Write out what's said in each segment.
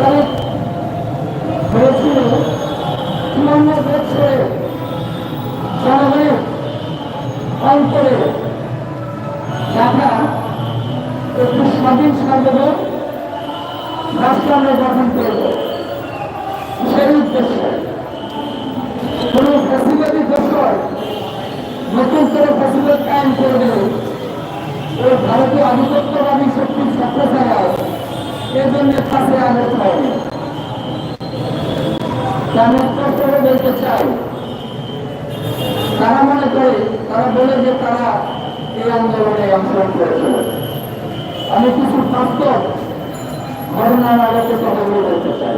তারিখ হয়েছিল চুয়ান্ন বছরে জনগণের অন্তরে রাখা একটি স্বাধীন সার্বভৌম রাষ্ট্র আমরা গঠন করব সেই ভারতীয় আধিপত্যবাদী শক্তির ছাত্র ছাড়াও এর জন্য কাছে আনতে হবে তারা মনে করে, তারা বলে যে তারা এই আন্দোলনে অংশগ্রহণ করেছিল আমি কিছু ঘটনার আলোকে বলতে চাই।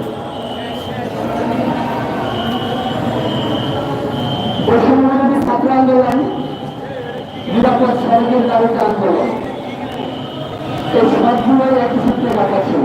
পশ্চিমবঙ্গের ছাত্র আন্দোলন, নিরাপদ সড়কের দাবিতে আন্দোলন। এই সবগুলোই একই সূত্রে রাখা ছিল।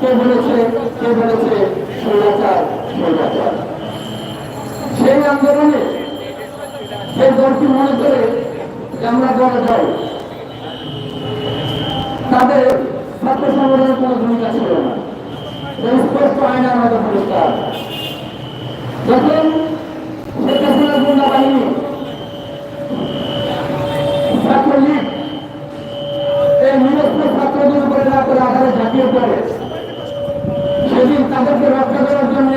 কে বলেছে কে বলেছে, স্বৈরাচার স্বৈরাচার? সেই আন্দোলনে যে দলটি মনে করে আমরা দলে। যাই তাদের ছাত্র সংগঠনের কোনো ভূমিকা ছিল না। স্পষ্ট আইন আমাদের পরিষ্কার যখন শেখ হাসিনার গুন্ডা বাহিনী ছাত্রলীগ এই নিরস্ত্র ছাত্রদের উপরে না করে আধারে ঝাঁপিয়ে পড়ে সেদিন তাদেরকে রক্ষা করার জন্য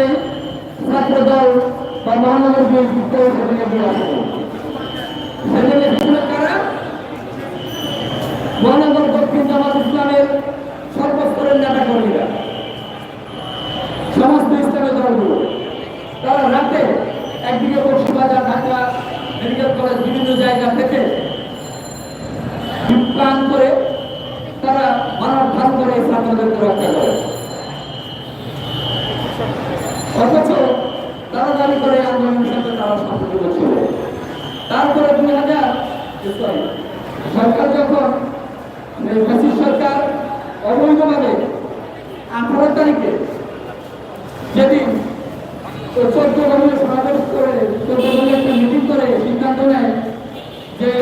ছাত্র দল বা মহানগর বিএনপি কেউ সেদিনে দিয়ে আসে সেদিন এসেছিল কারা মহানগর দক্ষিণ জামাত ইসলামের সর্বস্তরের নেতা কর্মীরা সমস্ত ইসলামের দলগুলো তারা রাতে একদিকে বক্সিবাজার ঢাকা মেডিকেল কলেজ বিভিন্ন জায়গা থেকে প্ল্যান করে তারা মানব ধান করে ছাত্রদেরকে রক্ষা করে। অথচ তারা দাবি করে আন্দোলনের সাথে তারা সম্পর্কিত ছিল। তারপরে দুই হাজার সরকার যখন এই ফ্যাসিস্ট সরকার অবৈধভাবে আঠারো তারিখে যেদিন চোদ্দ দলীয় সমাবেশ করে, চোদ্দ দলীয় একটা মিটিং করে সিদ্ধান্ত নেয় যে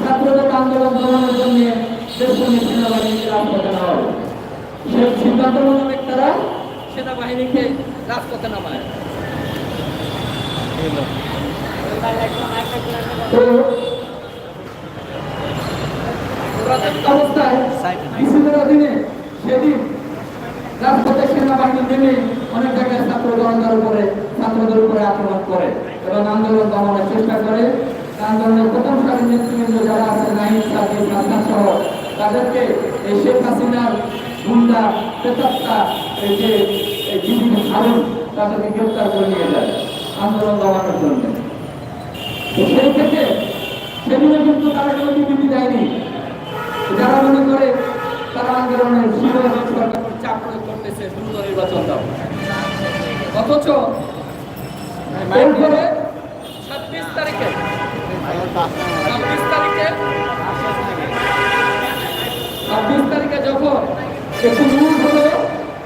ছাত্রদের আন্দোলন দমানোর জন্য দেশপ্রেমী সেনাবাহিনীকে রাজপথে হবে সেই সিদ্ধান্ত মোতাবেক তারা সেনাবাহিনীকে রাজপথে নামায়। অবস্থায় মিছিলের অধীনে সেদিন রাজপথে সেনাবাহিনী আক্রমণ করে এবং আন্দোলন দমানোর চেষ্টা করে। আন্দোলনের প্রথম নেতৃবৃন্দ যারা আছে নাহিদ সাথী সান্তা সহ তাদেরকে এই শেখ হাসিনার গুন্ডা এই যে এই হারুন তাদেরকে গ্রেপ্তার করে নিয়ে যায় আন্দোলন দমানোর জন্য। সেই থেকে সেদিনে কিন্তু তারা কোনো বিবৃতি দেয়নি। যারা মনে করে তারা আন্দোলনের সরকার চাপ প্রয়োগ করতেছে দ্রুত নির্বাচন দাও। অথচ এরপরে ছাব্বিশ তারিখে ছাব্বিশ তারিখে যখন একটু নিউজ হলো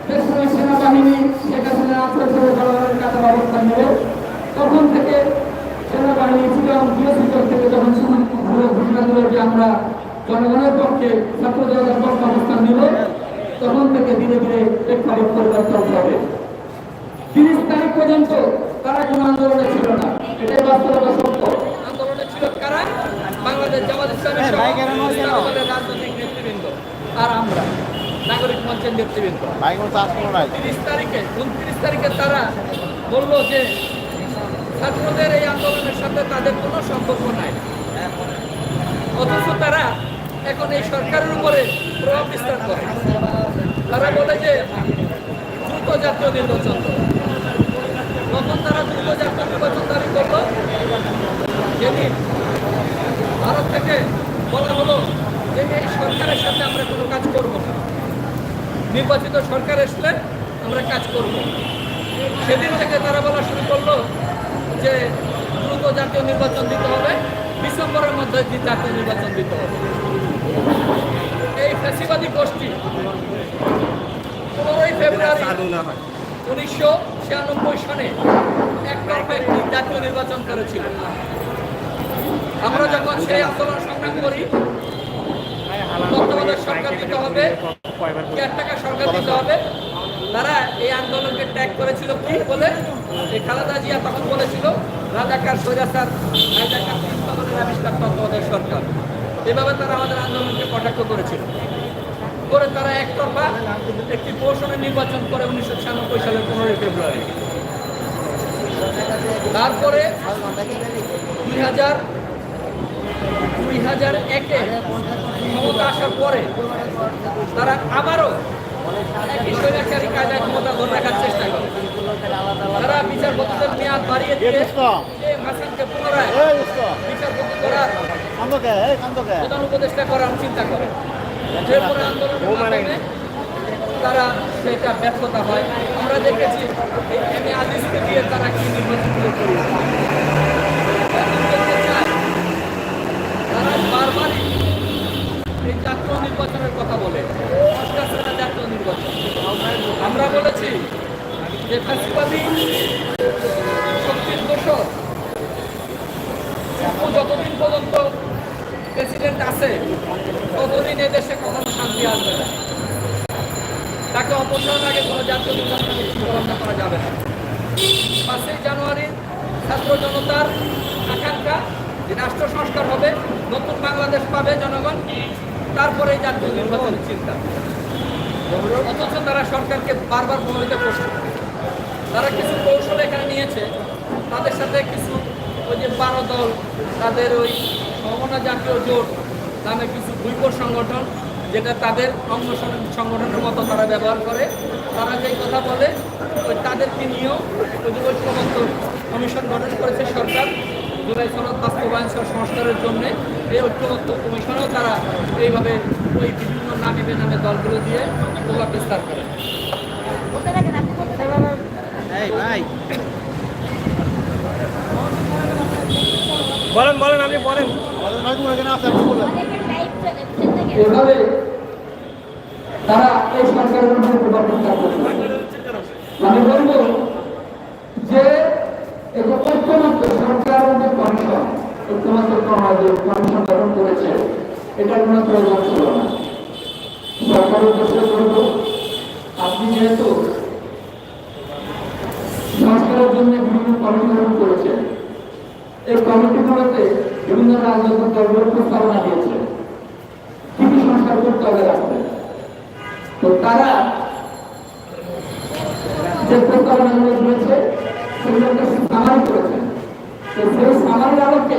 দেশের সেনাবাহিনী শেখ হাসিনা আত্মসহ জনগণের অবস্থান নেবে তখন থেকে সেনাবাহিনী চিটং গৃহশিক্ষক থেকে যখন ঘোষণা দিল যে আমরা জনগণের পক্ষে ছাত্র পক্ষে অবস্থান নিব তখন থেকে ধীরে ধীরে প্রেক্ষাপট পরিবর্তন হবে তিরিশ তারিখ পর্যন্ত তারা কোনো আন্দোলনে ছিল না। এটাই বাস্তবতা সত্য। কারা বাংলাদেশ জামাত ইসলামের আমাদের রাজনৈতিক নেতৃবৃন্দ আর আমরা নাগরিক মঞ্চের নেতৃবৃন্দ। তিরিশ তারিখে উনত্রিশ তারিখে তারা বলল যে ছাত্রদের এই আন্দোলনের সাথে তাদের কোনো সম্পর্ক নাই। অথচ তারা এখন এই সরকারের উপরে প্রভাব বিস্তার করে। তারা বলে যে দ্রুত জাতীয় নির্বাচন। তারা দ্রুত জাতীয় নির্বাচন দাবি করল। যেদিন ভারত থেকে বলা হলো যে এই সরকারের সাথে আমরা কোনো কাজ করব না। নির্বাচিত সরকার আসলে আমরা কাজ করব। সেদিন থেকে তারা বলা শুরু করল যে দ্রুত জাতীয় নির্বাচন দিতে হবে ডিসেম্বরের মধ্যে জাতীয় নির্বাচন দিতে হবে। এই ফ্যাসিবাদী গোষ্ঠী পনেরোই ফেব্রুয়ারি উনিশশো ছিয়ানব্বই সনে একতরফা একটি জাতীয় নির্বাচন করেছিল। আমরা যখন সেই আন্দোলন সংগ্রাম করি, তত্ত্বাবধায়ক সরকার দিতে হবে কেয়ারটেকার সরকার দিতে হবে। তারা এই আন্দোলনকে ট্যাগ করেছিল কি বলে? এই খালেদা জিয়া তখন বলেছিল, রাজাকার স্বৈরাচার, রাজাকার তত্ত্বাবধানের আবিষ্কার তত্ত্বাবধায়ক সরকার। এভাবে তারা আমাদের আন্দোলনকে কটাক্ষ করেছিল। করে তারা একতরফা একটি কৌশলের নির্বাচন করে উনিশশো ছিয়ানব্বই সালের পনেরোই ফেব্রুয়ারি। তারপরে দুই হাজার দুই হাজার একে ক্ষমতা আসার পরে তারা আবারও একই স্বৈরাচারী কায়দায় ক্ষমতা ধরে রাখার চেষ্টা করে। তারা বিচারপতিদের মেয়াদ বাড়িয়ে দিয়ে হাসানকে পুনরায় বিচারপতি করার প্রধান উপদেষ্টা করার চিন্তা করে। এরপরে আন্দোলনের তারা সেটা ব্যর্থতা হয়। আমরা দেখেছি এই এম এ আজিজকে দিয়ে তারা কি দেখতে চাই, তারা বারবারই এই নির্বাচনের কথা বলে জাতীয় নির্বাচন আমরা বলেছি যে ফ্যাসিবাদী শক্তির যতদিন পর্যন্ত প্রেসিডেন্ট আছে ততদিন এদেশে কখনো শান্তি আসবে না তাকে অপসারণ আগে কোনো জাতীয় নির্বাচনের করা যাবে না। পাঁচই জানুয়ারি ছাত্র জনতার আকাঙ্ক্ষা যে রাষ্ট্র সংস্কার হবে, নতুন বাংলাদেশ পাবে জনগণ, তারপরে জাতীয় নির্বাচনের চিন্তা। অথচ তারা সরকারকে বারবার প্রভাবিত করছে। তারা কিছু কৌশল এখানে নিয়েছে। তাদের সাথে কিছু ওই যে বারো দল, তাদের ওই সমনা জাতীয় জোট নামে কিছু দুইপর সংগঠন, যেটা তাদের অঙ্গ সংগঠনের মতো তারা ব্যবহার করে। তারা যেই কথা বলে, ওই তাদেরকে নিয়েও ওই যে ঐক্যবদ্ধ কমিশন গঠন করেছে সরকার। জুলাই সনদ বাস্তবায়ন সংস্কারের জন্য এই ঐক্যবদ্ধ কমিশনেও তারা এইভাবে ওই বিভিন্ন নামে বেনামে দলগুলো দিয়ে প্রভাব বিস্তার করে। বলেন বলেন আপনি বলেন। এভাবে তারা এই সরকারের উপরে প্রভাব বিস্তার করছে আমি বলব যে এই যে ঐক্যমত্য সরকারের যে কমিশন ঐক্যমত্য করা যে কমিশন গঠন করেছে এটার কোনো প্রয়োজন ছিল না। সরকারের উদ্দেশ্যে বলব আপনি যেহেতু সংস্কারের জন্য বিভিন্ন কমিটি গঠন করেছেন এই কমিটিগুলোতে বিভিন্ন রাজনৈতিক দলগুলো প্রস্তাবনা দিয়েছে। কি কি সংস্কার করতে হবে রাষ্ট্রে তো তারা যে প্রস্তাবনাগুলো দিয়েছে, সেগুলোকে সামারি করেছেন তো সেই সামারির আলোকে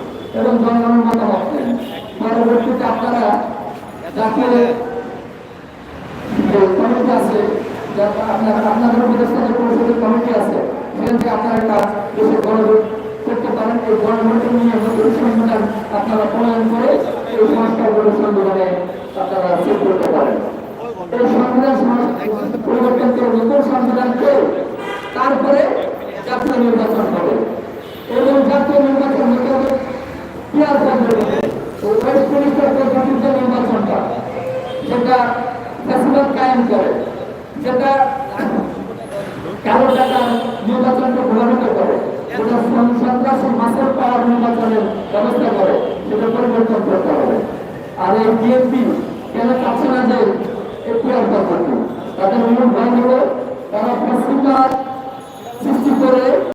এবং জনগণের মতামত নেন পরবর্তীতে আপনারা জাতীয় যে কমিটি আছে আপনাদের উপদেষ্টা যে পরিষদের কমিটি আছে, সেখান থেকে আপনারা একটা দেশের গণভোট করতে পারেন। এই গণভোট নিয়ে নতুন সংবিধান আপনারা প্রণয়ন করে এই সংস্কারগুলো সংবিধানে আপনারা সেট করতে পারেন। এই সংবিধান পরিবর্তন করে নতুন সংবিধান করে তারপরে জাতীয় নির্বাচন হবে। এবং জাতীয় নির্বাচন হতে হবে পেঁয়াজ পদ্ধতিতে ওয়েস্ট মিনিস্টার পদ্ধতির যে নির্বাচনটা যেটা ফ্যাসিবাদ কায়েম করে যেটা কালো টাকা নির্বাচনকে প্রভাবিত করে যেটা সন- সন্ত্রাসী মাসের পাওয়ার নির্বাচনের ব্যবস্থা করে সেটা পরিবর্তন করতে হবে আর এই বিএনপি কেন চাচ্ছে না যে পেঁয়াজ পদ্ধতি তাদের মূল ভয় হলো তারা করে